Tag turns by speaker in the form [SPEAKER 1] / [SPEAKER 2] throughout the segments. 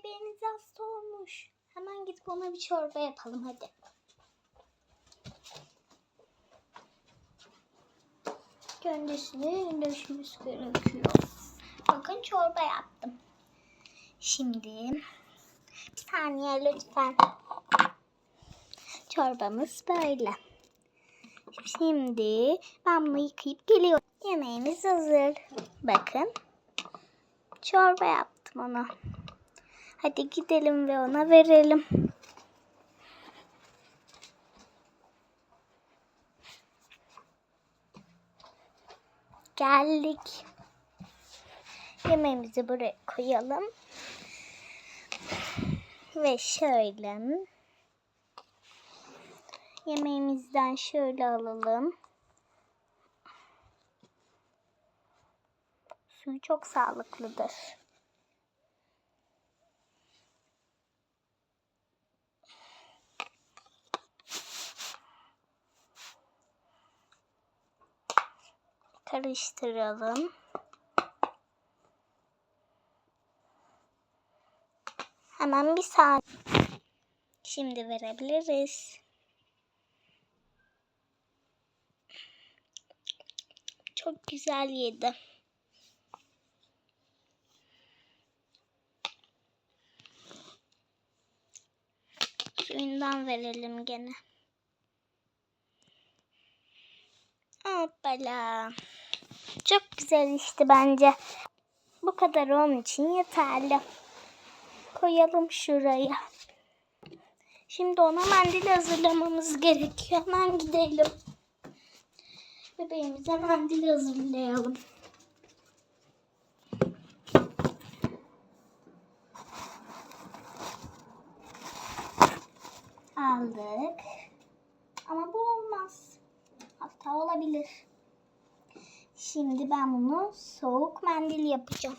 [SPEAKER 1] bebeğiniz hasta olmuş. Hemen gidip ona bir çorba yapalım hadi. Kendisini döşmüş gerekiyor. Bakın çorba yaptım. Şimdi bir saniye lütfen. Çorbamız böyle. Şimdi ben bunu yıkayıp geliyorum. Yemeğimiz hazır. Bakın. Çorba yaptım ona. Hadi gidelim ve ona verelim. Geldik. Yemeğimizi buraya koyalım. Ve şöyle yemeğimizden şöyle alalım. Suyu çok sağlıklıdır. Karıştıralım. Hemen bir saniye. Şimdi verebiliriz. Çok güzel yedi. Suyundan verelim gene. Hoppala. Çok güzel işte bence. Bu kadar onun için yeterli. Koyalım şuraya. Şimdi ona mendil hazırlamamız gerekiyor. Hemen gidelim. Bebeğimize mendil hazırlayalım. Aldık. Ama bu. Hatta olabilir. Şimdi ben bunu soğuk mendil yapacağım.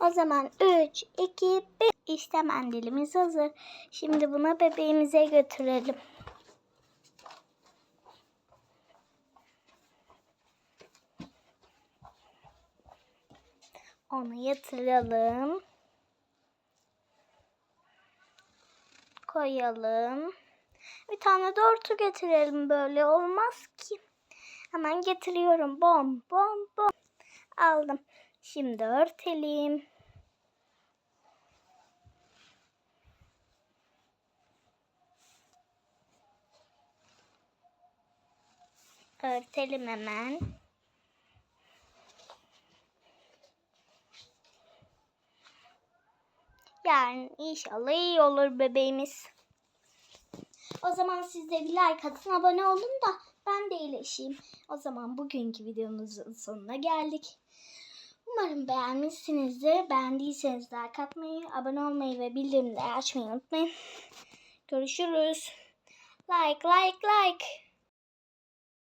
[SPEAKER 1] O zaman 3, 2, 1. İşte mendilimiz hazır. Şimdi bunu bebeğimize götürelim. Onu yatıralım. Koyalım. Bir tane de örtü getirelim böyle olmaz ki. Hemen getiriyorum. Bom bom bom. Aldım. Şimdi örtelim. Örtelim hemen. Yani inşallah iyi olur bebeğimiz. O zaman siz de bir like atın, abone olun da ben de iyileşeyim. O zaman bugünkü videomuzun sonuna geldik. Umarım beğenmişsinizdir. Beğendiyseniz like atmayı, abone olmayı ve bildirimleri açmayı unutmayın. Görüşürüz. Like, like, like.